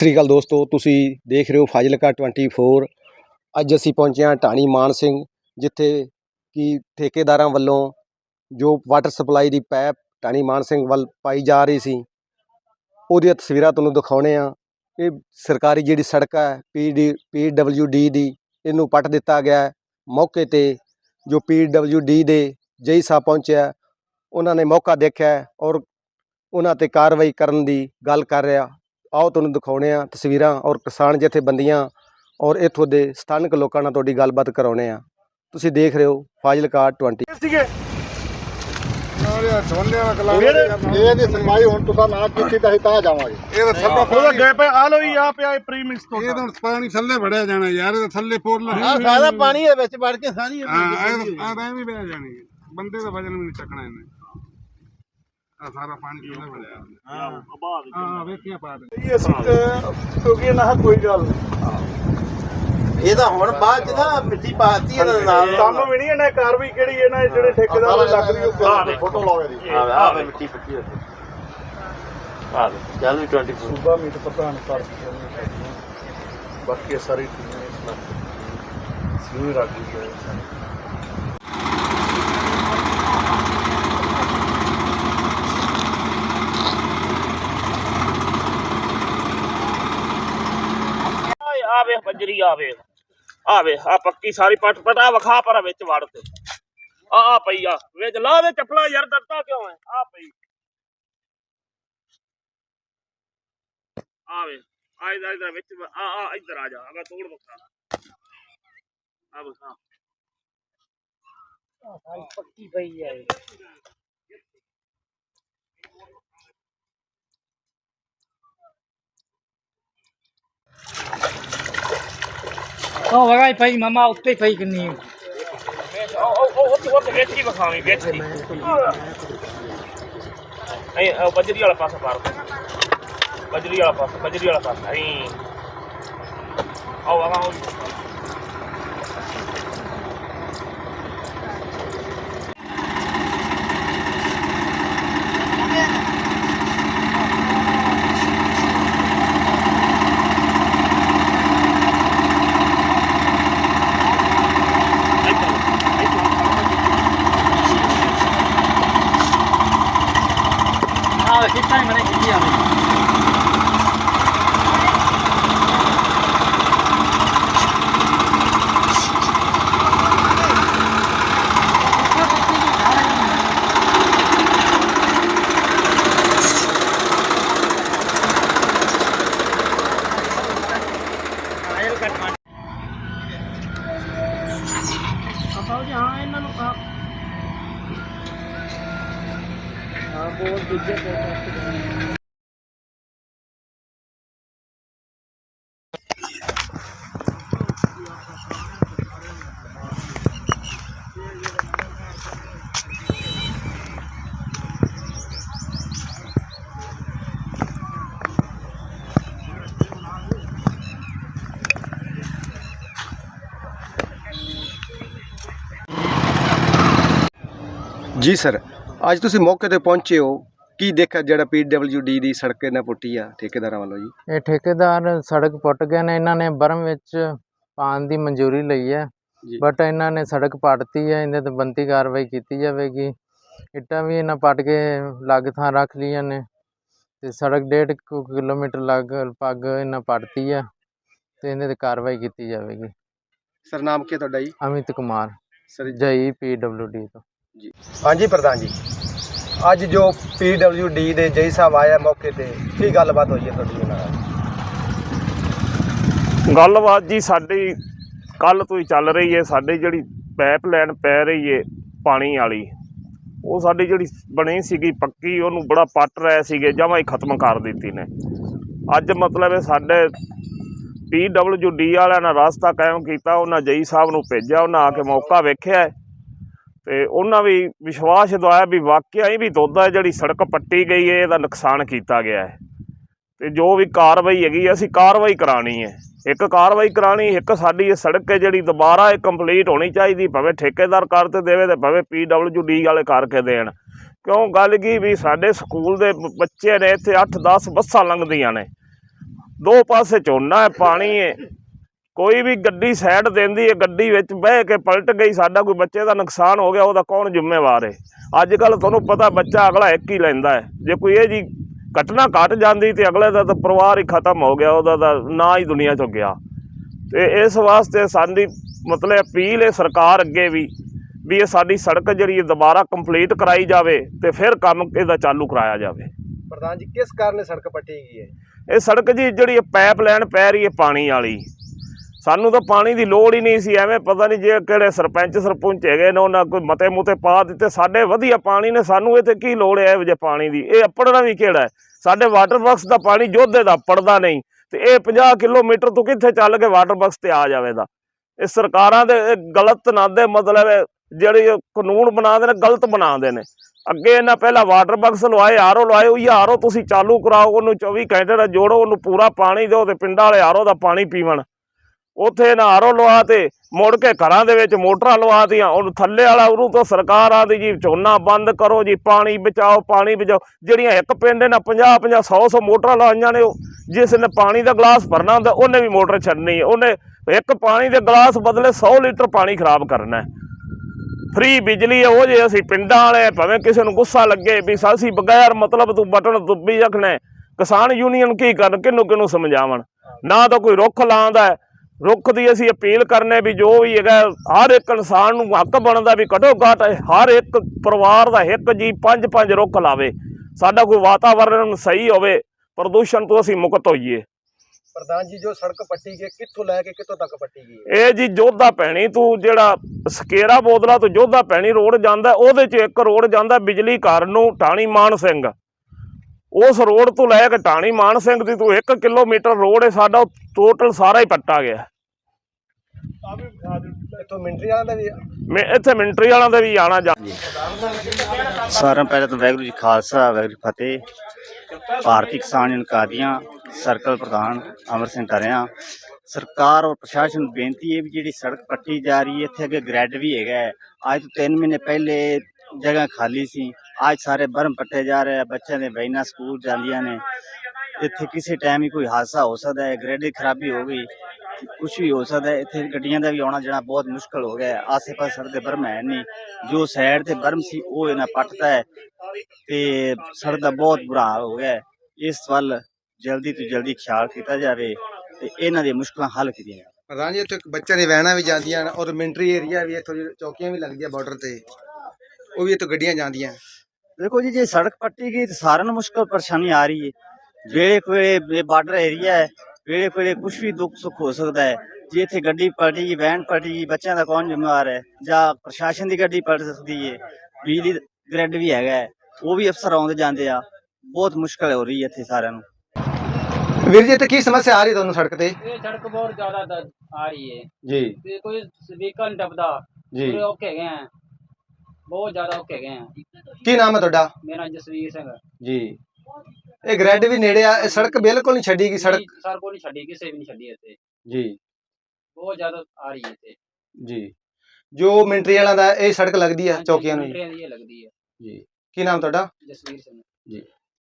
ਸਤਿ ਸ਼੍ਰੀ ਅਕਾਲ ਦੋਸਤੋ, ਤੁਸੀਂ ਦੇਖ ਰਹੇ ਹੋ ਫਾਜ਼ਿਲਕਾ 24 ਅੱਜ ਅਸੀਂ ਪਹੁੰਚੇ ਹਾਂ ਢਾਣੀ ਮਾਨ ਸਿੰਘ, ਜਿੱਥੇ ਕਿ ਠੇਕੇਦਾਰਾਂ ਵੱਲੋਂ ਜੋ ਵਾਟਰ ਸਪਲਾਈ ਦੀ ਪੈਪ ਢਾਣੀ ਮਾਨ ਸਿੰਘ ਵੱਲ ਪਾਈ ਜਾ ਰਹੀ ਸੀ, ਉਹਦੀਆਂ ਤਸਵੀਰਾਂ ਤੁਹਾਨੂੰ ਦਿਖਾਉਣੇ ਆ ਇਹ ਸਰਕਾਰੀ ਜਿਹੜੀ ਸੜਕ ਹੈ ਪੀਡੀ ਪੀਡਬਲਯੂਡੀ ਦੀ, ਇਹਨੂੰ ਪੱਟ ਦਿੱਤਾ ਗਿਆ ਮੌਕੇ ਤੇ ਜੋ ਪੀਡਬਲਯੂਡੀ ਦੇ ਜਈ ਸਾਹਿਬ ਪਹੁੰਚਿਆ ਉਹਨਾਂ ਨੇ ਮੌਕਾ ਦੇਖਿਆ ਔਰ ਉਹਨਾਂ ਤੇ ਕਾਰਵਾਈ ਕਰਨ ਦੀ ਗੱਲ ਕਰ ਰਿਹਾ। ਆਓ ਤੁਹਾਨੂੰ ਦਿਖਾਉਣੇ ਆ ਤਸਵੀਰਾਂ ਔਰ ਕਿਸਾਨ ਜਥੇਬੰਦੀਆਂ ਔਰ ਇੱਥੋਂ ਦੇ ਸਥਾਨਕ ਲੋਕਾਂ ਨਾਲ ਤੁਹਾਡੀ ਗੱਲਬਾਤ ਕਰਾਉਣੇ ਆ। ਤੁਸੀਂ ਦੇਖ ਰਹੇ ਹੋ ਫਾਜ਼ਿਲਕਾ 20 ਸੀਗੇ? ਇਹ ਦੀ ਸੁਣਵਾਈ ਹੁਣ ਤੁਸੀਂ ਨਾ ਕੀਤੀ ਤਾਂ ਅਸੀਂ ਤਾਂ ਜਾਵਾਂਗੇ। ਇਹ ਤਾਂ ਥੱਲੇ ਉਹਦਾ ਗਏ ਪਏ ਆ ਲੋ ਜੀ ਆ ਪਿਆ ਪ੍ਰੀਮਿਕਸ ਤੋਂ। ਇਹ ਤਾਂ ਪਾਣੀ ਥੱਲੇ ਵੜਿਆ ਜਾਣਾ ਯਾਰ ਇਹ ਤਾਂ ਥੱਲੇ ਪੋਰ ਲਾ ਆ ਸਾਰਾ ਪਾਣੀ ਦੇ ਵਿੱਚ ਵੜ ਕੇ ਸਾਰੀ ਹਾਂ ਇਹ ਤਾਂ ਆ ਐਵੇਂ ਬਹਿ ਜਾਣੀ ਹੈ। ਬੰਦੇ ਦਾ ਵਜਨ ਵੀ ਨਹੀਂ ਚੱਕਣਾ ਇਹਨੇ। ਆ ਸਾਰਾ ਪਾਣੀ ਥੱਲੇ ਵੜਿਆ ਹਾਂ ਹਾਂ ਵੇਖਿਆ ਪਾ ਦੇ ਇਹ ਅਸੀਂ ਤੇ ਕਿਉਂਕਿ ਇਹਨਾਂ ਕੋਈ ਗੱਲ ਇਹ ਤਾਂ ਹੁਣ ਬਾਅਦ ਚ ਨਾ ਮਿੱਟੀ ਪਾਤੀ ਇਹਨਾਂ ਨਾਲ। ਸਾਨੂੰ ਵੀ ਨਹੀਂ ਇਹਨਾਂ ਕਾਰਵਾਈ ਕਿਹੜੀ ਇਹਨਾਂ ਜਿਹੜੇ ਠੇਕੇਦਾਰ ਨੂੰ ਲੱਗ ਰਹੀ ਉਹ ਫੋਟੋ ਲਾਓ ਇਹਦੀ। ਆ ਵੇ ਮਿੱਟੀ ਪੱਟੀ ਉੱਥੇ ਆ ਵੇ ਚੱਲ ਵੀ 24 ਸੂਬਾ ਮੀਟ ਪ੍ਰਧਾਨ ਕਰ ਬਾਕੀ ਸਾਰੀ ਟੀਮ ਇਸ ਨਾਲ ਸਿਉ ਰੱਖ ਗਈ ਹੈ ਆ ਵੇਖ ਬੱਜਰੀ ਆ ਵੇਖ ਆ ਵੇਖ ਆ ਪੱਕੀ ਸਾਰੀ ਪਟ ਪਟਾ ਵਖਾ ਪਰ ਵਿੱਚ ਵੜ ਤੇ। ਆ ਆ ਪਈ ਆ, ਵਿੱਚ ਲਾ ਦੇ ਚੱਪਲਾ ਯਾਰ ਡਰਦਾ ਕਿਉਂ ਹੈ ਆ ਪਈ। ਆ ਵੇ ਆ ਇਧਰ ਇਧਰ ਵਿੱਚ ਆ ਆ ਇੱਧਰ ਆ ਜਾ ਮੈਂ ਤੋੜ ਵਖਾ। ਆ ਵਖਾ ਪੱਕੀ ਪਈ ਆ ਉਹ ਵਗਾਈ ਪਈ ਮਮਾ ਉੱਤੇ ਹੀ ਪਈ ਕਿੰਨੀ ਉਹ ਉਹ ਉਹ ਉਹ ਵਿੱਚ ਹੀ। ਵਖਾਵੀਂ ਵਿੱਚ ਹੀ ਨਹੀਂ, ਉਹ ਬੱਜਰੀ ਵਾਲਾ ਪਾਸਾ ਮਾਰ। ਦੇ ਵਾਲਾ ਪਾਸਾ, ਬੱਜਰੀ ਵਾਲਾ ਪਾਸਾ। ਨਹੀਂ। ਆਓ ਆਵਾ ਉਹ ਆ ਕਿੱਥੇ ਮਨੇ ਕਿੱਥੇ ਆਵੇ ਜੀ ਸਰ ਅੱਜ ਤੁਸੀਂ ਮੌਕੇ ਤੇ ਪਹੁੰਚੇ ਹੋ ਕੀ ਦੇਖਿਆ ਜਿਹੜਾ ਪੀਡਬਲਯੂਡੀ ਦੀ ਸੜਕ ਇਹਨਾਂ ਪੁੱਟੀ ਆ ਠੇਕੇਦਾਰਾਂ ਵੱਲੋਂ ਜੀ? ਇਹ ਠੇਕੇਦਾਰ ਸੜਕ ਪੁੱਟ ਗਏ ਨੇ ਇਹਨਾਂ ਨੇ ਬਰਮ ਵਿੱਚ ਪਾਉਣ ਦੀ ਮਨਜ਼ੂਰੀ ਲਈ ਹੈ। ਜੀ। ਬਟ ਇਹਨਾਂ ਨੇ ਸੜਕ ਪੱਟਤੀ ਹੈ ਇਹਦੇ ਤੇ ਬੰਦੀ ਕਾਰਵਾਈ ਕੀਤੀ ਜਾਵੇਗੀ। ਇੱਟਾਂ ਵੀ ਇਹਨਾਂ ਪੱਟ ਕੇ ਲੱਗ ਥਾਂ ਰੱਖ ਲਈਆਂ ਨੇ ਤੇ ਸੜਕ ਡੇਢ ਕੁ ਕਿਲੋਮੀਟਰ ਲੱਗ ਪੱਗ ਇਹਨਾਂ ਪੱਟਤੀ ਹੈ ਤੇ ਇਹਦੇ ਤੇ ਕਾਰਵਾਈ ਕੀਤੀ ਜਾਵੇਗੀ। ਸਰ ਨਾਮ ਕੀ ਹੈ ਤੁਹਾਡਾ ਜੀ? Amit Kumar. Sir JE PWD ਤੋਂ। ਹਾਂਜੀ ਪ੍ਰਧਾਨ ਜੀ। ਅੱਜ ਜੋ ਪੀਡਬਲਯੂਡੀ ਦੇ ਜਈ ਸਾਹਿਬ ਆਇਆ ਮੌਕੇ ਤੇ, ਕੀ ਗੱਲਬਾਤ ਹੋਈ ਹੈ ਤੁਹਾਡੀ ਉਹਨਾਂ ਨਾਲ? ਗੱਲਬਾਤ ਜੀ ਸਾਡੀ, ਕੱਲ ਤੋਂ ਹੀ ਚੱਲ ਰਹੀ ਹੈ, ਸਾਡੀ ਜਿਹੜੀ ਪਾਈਪ ਲਾਈਨ ਪੈ ਰਹੀ ਹੈ ਪਾਣੀ ਵਾਲੀ, ਉਹ ਸਾਡੀ ਜਿਹੜੀ ਬਣੀ ਸੀਗੀ ਪੱਕੀ, ਉਹਨੂੰ ਬੜਾ ਪੱਟ ਰਹੇ ਸੀਗੇ, ਜਮਾਂ ਹੀ ਖਤਮ ਕਰ ਦਿੱਤੀ ਨੇ। ਅੱਜ ਮਤਲਬ ਇਹ ਸਾਡੇ ਡੀ ਵਾਲਿਆਂ ਨੇ ਰਸਤਾ ਕਾਇਮ ਕੀਤਾ, ਉਹਨਾਂ ਜਈ ਸਾਹਿਬ ਨੂੰ ਭੇਜਿਆ, ਉਹਨਾਂ ਆ ਕੇ ਮੌਕਾ ਵੇਖਿਆ। ਤੇ ਉਹਨਾਂ ਵੀ ਵਿਸ਼ਵਾਸ ਦਵਾਇਆ ਵੀ ਵਾਕਿਆ ਹੀ ਵੀ ਦੁੱਧ ਹੈ ਜਿਹੜੀ ਸੜਕ ਪੱਟੀ ਗਈ ਹੈ, ਇਹਦਾ ਨੁਕਸਾਨ ਕੀਤਾ ਗਿਆ ਹੈ। ਤੇ ਜੋ ਵੀ ਕਾਰਵਾਈ ਹੈਗੀ ਅਸੀਂ ਕਾਰਵਾਈ ਕਰਾਣੀ ਹੈ। ਇੱਕ ਕਾਰਵਾਈ ਕਰਾਣੀ ਇੱਕ ਸਾਡੀ ਇਹ ਸੜਕ ਹੈ ਜਿਹੜੀ ਦੁਬਾਰਾ ਇਹ ਕੰਪਲੀਟ ਹੋਣੀ ਚਾਹੀਦੀ, ਭਾਵੇਂ ਠੇਕੇਦਾਰ ਕਰ ਤੇ ਦੇਵੇ ਤੇ ਭਾਵੇਂ ਡੀ ਵਾਲੇ ਕਰਕੇ ਦੇਣ। ਕਿਉਂ? ਗੱਲ ਕੀ ਵੀ ਸਾਡੇ ਸਕੂਲ ਦੇ ਬੱਚੇ ਨੇ ਇੱਥੇ 8-10 ਬੱਸਾਂ ਲੰਘਦੀਆਂ ਨੇ। ਦੋ ਪਾਸੇ ਝੋਨਾ ਹੈ, ਪਾਣੀ ਹੈ ਕੋਈ ਵੀ ਗੱਡੀ ਸਾਈਡ ਦਿੰਦੀ ਹੈ ਗੱਡੀ ਵਿੱਚ ਬਹਿ ਕੇ ਪਲਟ ਗਈ ਸਾਡਾ ਕੋਈ ਬੱਚੇ ਦਾ ਨੁਕਸਾਨ ਹੋ ਗਿਆ ਉਹਦਾ ਕੌਣ ਜ਼ਿੰਮੇਵਾਰ ਹੈ? ਅੱਜ ਕੱਲ ਤੁਹਾਨੂੰ ਪਤਾ ਬੱਚਾ ਅਗਲਾ ਇੱਕ ਹੀ ਲੈਂਦਾ ਹੈ। ਜੇ ਕੋਈ ਇਹ ਜੀ ਘਟਨਾ ਘਟ ਜਾਂਦੀ ਤੇ ਅਗਲੇ ਦਾ ਤਾਂ ਪਰਿਵਾਰ ਹੀ ਖਤਮ ਹੋ ਗਿਆ ਉਹਦਾ ਤਾਂ ਨਾ ਹੀ ਦੁਨੀਆ ਚੋਂ ਗਿਆ। ਤੇ ਇਸ ਵਾਸਤੇ ਸਾਡੀ ਮਤਲਬ ਅਪੀਲ ਹੈ ਸਰਕਾਰ ਅੱਗੇ ਵੀ ਵੀ ਇਹ ਸਾਡੀ ਸੜਕ ਜਿਹੜੀ ਹੈ ਦੁਬਾਰਾ ਕੰਪਲੀਟ ਕਰਾਈ ਜਾਵੇ ਤੇ ਫਿਰ ਕੰਮ ਇਹਦਾ ਚਾਲੂ ਕਰਾਇਆ ਜਾਵੇ। ਪ੍ਰਧਾਨ ਜੀ ਕਿਸ ਕਾਰਨ ਸੜਕ ਪੱਟੀ ਗਈ ਹੈ? ਇਹ ਸੜਕ ਜੀ ਜਿਹੜੀ ਪਾਈਪ ਲਾਈਨ ਪੈ ਰਹੀ ਹੈ ਪਾਣੀ ਵਾਲੀ ਸਾਨੂੰ ਤਾਂ ਪਾਣੀ ਦੀ ਲੋੜ ਹੀ ਨਹੀਂ ਸੀ, ਐਵੇਂ ਪਤਾ ਨਹੀਂ ਜੇ ਕਿਹੜੇ ਸਰਪੰਚ ਸਰਪੰਚ ਹੈਗੇ ਨੇ, ਉਹਨਾਂ ਕੋਈ ਮਤੇ ਮੁਤੇ ਪਾ ਦਿੱਤੇ, ਸਾਡੇ ਵਧੀਆ ਪਾਣੀ ਨੇ, ਸਾਨੂੰ ਇਹ ਤੇ ਕੀ ਲੋੜ ਹੈ ਜੇ ਪਾਣੀ ਦੀ? ਇਹ ਅੱਪੜਨਾ ਵੀ ਕਿਹੜਾ ਹੈ? ਸਾਡੇ ਵਾਟਰ ਬਾਕਸ ਦਾ ਪਾਣੀ ਜੋਧੇ ਦਾ ਪੜਦਾ ਨਹੀਂ, ਤੇ ਇਹ 50 ਕਿਲੋਮੀਟਰ ਤੋਂ ਕਿੱਥੇ ਚੱਲ ਕੇ ਵਾਟਰ ਬਾਕਸ ਤੇ ਆ ਜਾਵੇਗਾ ਇਹ ਸਰਕਾਰਾਂ ਦੇ, ਇਹ ਗਲਤ ਨਾ ਦੇ ਮਤਲਬ ਜਿਹੜੇ ਇਹ ਕਾਨੂੰਨ ਬਣਾਉਂਦੇ ਨੇ, ਗਲਤ ਬਣਾਉਂਦੇ ਨੇ। ਅੱਗੇ ਇਹਨਾਂ ਪਹਿਲਾਂ ਵਾਟਰ ਬਾਕਸ ਲਵਾਏ ਆਰਓ ਲਵਾਏ, ਉਹ ਆਰਓ ਤੁਸੀਂ ਚਾਲੂ ਕਰਾਓ, ਉਹਨੂੰ 24 ਘੰਟੇ ਦਾ ਜੋੜੋ, ਉਹਨੂੰ ਪੂਰਾ ਪਾਣੀ ਦਿਓ ਤੇ ਪਿੰਡਾਂ ਵਾਲੇ ਆਰਓ ਦਾ ਪਾਣੀ ਪੀਵਣ। ਉੱਥੇ ਨਾ ਆਰੋ ਲਵਾ ਤੇ ਮੁੜ ਕੇ ਘਰਾਂ ਦੇ ਵਿੱਚ ਮੋਟਰਾਂ ਲਵਾਤੀਆਂ ਉਹਨੂੰ ਥੱਲੇ ਵਾਲਾ ਉਹਨੂੰ ਤਾਂ ਸਰਕਾਰ ਆਂਦੀ ਜੀ, ਝੋਨਾ ਬੰਦ ਕਰੋ ਜੀ, ਪਾਣੀ ਬਚਾਓ ਪਾਣੀ ਬਚਾਓ। ਜਿਹੜੀਆਂ ਇੱਕ ਪਿੰਡ ਨੇ 50 50 100 100 ਮੋਟਰਾਂ ਲਾਈਆਂ ਨੇ ਉਹ, ਜਿਸ ਨੇ ਪਾਣੀ ਦਾ ਗਲਾਸ ਭਰਨਾ ਹੁੰਦਾ, ਉਹਨੇ ਵੀ ਮੋਟਰ ਛੱਡਣੀ ਉਹਨੇ ਇੱਕ ਪਾਣੀ ਦੇ ਗਲਾਸ ਬਦਲੇ 100 ਲੀਟਰ ਪਾਣੀ ਖਰਾਬ ਕਰਨਾ ਫ੍ਰੀ ਬਿਜਲੀ ਹੈ, ਉਹ ਜੇ ਅਸੀਂ ਪਿੰਡਾਂ ਵਾਲੇ ਭਾਵੇਂ ਕਿਸੇ ਨੂੰ ਗੁੱਸਾ ਲੱਗੇ ਵੀ ਸਾਸੀ ਬਗੈਰ ਮਤਲਬ ਤੂੰ ਬਟਨ ਦੁੱਬੀ ਰੱਖਣਾ ਕਿਸਾਨ ਯੂਨੀਅਨ ਕੀ ਕਰਨ ਕਿਹਨੂੰ ਕਿਹਨੂੰ ਸਮਝਾਵਣ? ਨਾ ਤਾਂ ਕੋਈ ਰੁੱਖ ਲਾਉਂਦਾ ਰੁੱਖ ਦੀ ਅਸੀਂ ਅਪੀਲ ਕਰਨੇ ਵੀ ਜੋ ਵੀ ਹੈਗਾ ਹਰ ਇੱਕ ਇਨਸਾਨ ਨੂੰ ਹੱਕ ਬਣਦਾ ਵੀ ਘੱਟੋ ਘੱਟ ਹਰ ਇੱਕ ਪਰਿਵਾਰ ਦਾ ਇੱਕ ਜੀ ਪੰਜ ਪੰਜ ਰੁੱਖ ਲਾਵੇ। ਸਾਡਾ ਕੋਈ ਵਾਤਾਵਰਣ ਸਹੀ ਹੋਵੇ ਪ੍ਰਦੂਸ਼ਣ ਤੋਂ ਅਸੀਂ ਮੁਕਤ ਹੋਈਏ। ਪ੍ਰਧਾਨ ਜੀ ਜੋ ਸੜਕ ਪੱਟੀ ਗਈ ਕਿੱਥੋਂ ਲੈ ਕੇ ਕਿੱਥੋਂ ਤੱਕ ਪੱਟੀ ਗਈ ਇਹ ਜੀ ਜੋਧਾ ਪੈਣੀ ਤੂੰ ਜਿਹੜਾ ਸਕੇਰਾ ਬੋਦਲਾ ਤੋਂ ਜੋਧਾ ਪੈਣੀ ਰੋਡ ਜਾਂਦਾ ਉਹਦੇ ਚ ਇੱਕ ਰੋਡ ਜਾਂਦਾ ਬਿਜਲੀ ਘਰ ਨੂੰ ਟਾਣੀ ਮਾਨ ਸਿੰਘ। ਉਸ ਰੋਡ ਤੋਂ ਲੈ ਕੇ ਟਾਣੀ ਮਾਨ ਸਿੰਘ ਦੀ ਤੂੰ 1 ਕਿਲੋਮੀਟਰ ਰੋਡ ਹੈ ਸਾਡਾ ਟੋਟਲ ਸਾਰਾ ਹੀ ਪੱਟਾ ਗਿਆ। ਇੱਥੋਂ ਮਿੰਟਰੀ ਵਾਲਾ ਦਾ ਵੀ ਮੈਂ ਇੱਥੇ ਮਿਲਟਰੀ ਵਾਲਿਆਂ ਦੇ ਵੀ ਆਣਾ ਜਾ। ਸਾਰਿਆਂ ਪਹਿਲਾਂ ਤਾਂ ਵਾਹਿਗੁਰੂ ਜੀ ਖਾਲਸਾ ਵਾਹਿਗੁਰੂ ਜੀ ਫਤਿਹ। ਭਾਰਤੀ ਕਿਸਾਨ ਯੂਨੀਅਨ ਕਾਦੀਆਂ ਸਰਕਲ ਪ੍ਰਧਾਨ ਅਮਰ ਸਿੰਘ ਟਰਿਆ ਸਰਕਾਰ ਔਰ ਪ੍ਰਸ਼ਾਸਨ ਨੂੰ ਬੇਨਤੀ ਹੈ ਵੀ ਜਿਹੜੀ ਸੜਕ ਪੱਟੀ ਜਾ ਰਹੀ ਹੈ ਇੱਥੇ ਅੱਗੇ ਗ੍ਰੈਡ ਵੀ ਹੈਗਾ ਹੈ। ਅੱਜ ਤੋਂ 3 ਮਹੀਨੇ ਪਹਿਲੇ ਜਗ੍ਹਾ ਖਾਲੀ ਸੀ। ਅੱਜ ਸਾਰੇ ਬਰਮ ਪੱਟੇ ਜਾ ਰਹੇ ਆ ਬੱਚਿਆਂ ਦੇ ਬੈਨਾ ਸਕੂਲ ਜਾਂਦੀਆਂ ਨੇ। ਇੱਥੇ ਕਿਸੇ ਟਾਈਮ ਹੀ ਕੋਈ ਹਾਦਸਾ ਹੋ ਸਕਦਾ ਹੈ ਗ੍ਰੈਡ ਦੀ ਖਰਾਬੀ ਹੋ ਗਈ। ਕੁਝ ਵੀ ਹੋ ਸਕਦਾ ਇੱਥੇ ਗੱਡੀਆਂ ਦਾ ਵੀ ਆਉਣਾ ਜਾਣਾ ਬਹੁਤ ਮੁਸ਼ਕਲ ਹੋ ਗਿਆ ਆਸੇ ਪਾਸੇ ਸੜਕ ਦੇ ਬਰਮ ਹੈ ਨਹੀਂ ਜੋ ਸਾਈਡ ਤੇ ਬਰਮ ਸੀ ਉਹ ਇਹਨਾਂ ਪੱਟਦਾ ਹੈ ਤੇ ਸੜਕ ਦਾ ਬਹੁਤ ਬੁਰਾ ਹਾਲ ਹੋ ਗਿਆ ਇਸ ਵੱਲ ਜਲਦੀ ਤੋਂ ਜਲਦੀ ਖਿਆਲ ਕੀਤਾ ਜਾਵੇ ਤੇ ਇਹਨਾਂ ਦੀਆਂ ਮੁਸ਼ਕਲਾਂ ਹੱਲ ਕੀਤੀਆਂ ਜਾਣ। ਪ੍ਰਧਾਨ ਜੀ ਇੱਥੇ ਬੱਚਿਆਂ ਦੀ ਵੈਨਾਂ ਵੀ ਜਾਂਦੀਆਂ ਨੇ ਔਰ ਮਿੰਟਰੀ ਏਰੀਆ ਵੀ ਇੱਥੋਂ ਚੌਕੀਆਂ ਵੀ ਲੱਗਦੀਆਂ ਬਾਰਡਰ ਤੇ। ਉਹ ਵੀ ਇੱਥੋਂ ਗੱਡੀਆਂ ਜਾਂਦੀਆਂ। ਦੇਖੋ ਜੀ ਜੇ ਸੜਕ ਪੱਟੀ ਗਈ ਤਾਂ ਸਾਰਿਆਂ ਨੂੰ ਮੁਸ਼ਕਲ ਪਰੇਸ਼ਾਨੀ ਆ ਰਹੀ ਹੈ। ਵੇਲੇ ਕੋਲੇ ਬਾਰਡਰ ਏਰੀਆ ਹੈ ਵੇਲੇ ਕੋਲੇ ਕੁਝ ਵੀ ਦੁੱਖ ਸੁੱਖ ਹੋ ਸਕਦਾ ਹੈ ਜੇ ਇੱਥੇ ਗੱਡੀ ਪਲਟੀ ਗਈ ਵੈਨ ਪਲਟੀ ਗਈ ਬੱਚਿਆਂ ਦਾ ਕੌਣ ਜ਼ਿੰਮੇਵਾਰ ਹੈ ਜਾਂ ਪ੍ਰਸ਼ਾਸਨ ਦੀ ਗੱਡੀ ਪਲਟ ਸਕਦੀ ਹੈ ਬਿਜਲੀ ਗ੍ਰਿਡ ਵੀ ਹੈਗਾ ਹੈ, ਉਹ ਵੀ ਅਫਸਰ ਆਉਂਦੇ ਜਾਂਦੇ ਆ ਬਹੁਤ ਮੁਸ਼ਕਲ ਹੋ ਰਹੀ ਹੈ ਇੱਥੇ ਸਾਰਿਆਂ ਨੂੰ। ਵੀਰ ਜੀ ਇੱਥੇ ਕੀ ਸਮੱਸਿਆ ਆ ਰਹੀ ਤੁਹਾਨੂੰ ਸੜਕ ਤੇ? ਇਹ ਸੜਕ ਬਹੁਤ ਜ਼ਿਆਦਾ ਦ- ਆ ਰਹੀ ਹੈ। ਜੀ। ਤੇ ਕੋਈ ਵਹੀਕਲ ਨਹੀਂ ਟੱਪਦਾ। ਜੀ। ਪੂਰੇ ਔਖੇ ਗਏ ਆ। ਬਹੁਤ ਜ਼ਿਆਦਾ ਔਖੇ ਗਏ ਆ। ਕੀ ਨਾਮ ਹੈ ਤੁਹਾਡਾ? ਮੇਰਾ ਜਸਵੀਰ ਸਿੰਘ ਜੀ। ਇਹ ਗ੍ਰੈਡ ਵੀ ਨੇੜੇ ਆ ਇਹ ਸੜਕ ਬਿਲਕੁਲ ਨਹੀਂ ਛੱਡੀ ਗਈ ਸੜਕ। ਸਰ ਕੋਈ ਨਹੀਂ ਛੱਡੀ ਕਿਸੇ ਵੀ ਨਹੀਂ ਛੱਡੀ ਇੱਥੇ। ਜੀ। ਬਹੁਤ ਜ਼ਿਆਦਾ ਆ ਰਹੀ ਹੈ ਇੱਥੇ। ਜੀ। ਜੋ ਮਿੰਟਰੀ ਵਾਲਾ ਦਾ ਇਹ ਸੜਕ ਲੱਗਦੀ ਆ ਚੌਕੀਆਂ ਨੂੰ ਜੀ ਮਿੰਟਾਂ ਦੀ ਇਹ ਲੱਗਦੀ ਹੈ। ਜੀ। ਕੀ ਨਾਮ ਤੁਹਾਡਾ? ਜਸਵੀਰ ਸਿੰਘ। ਜੀ।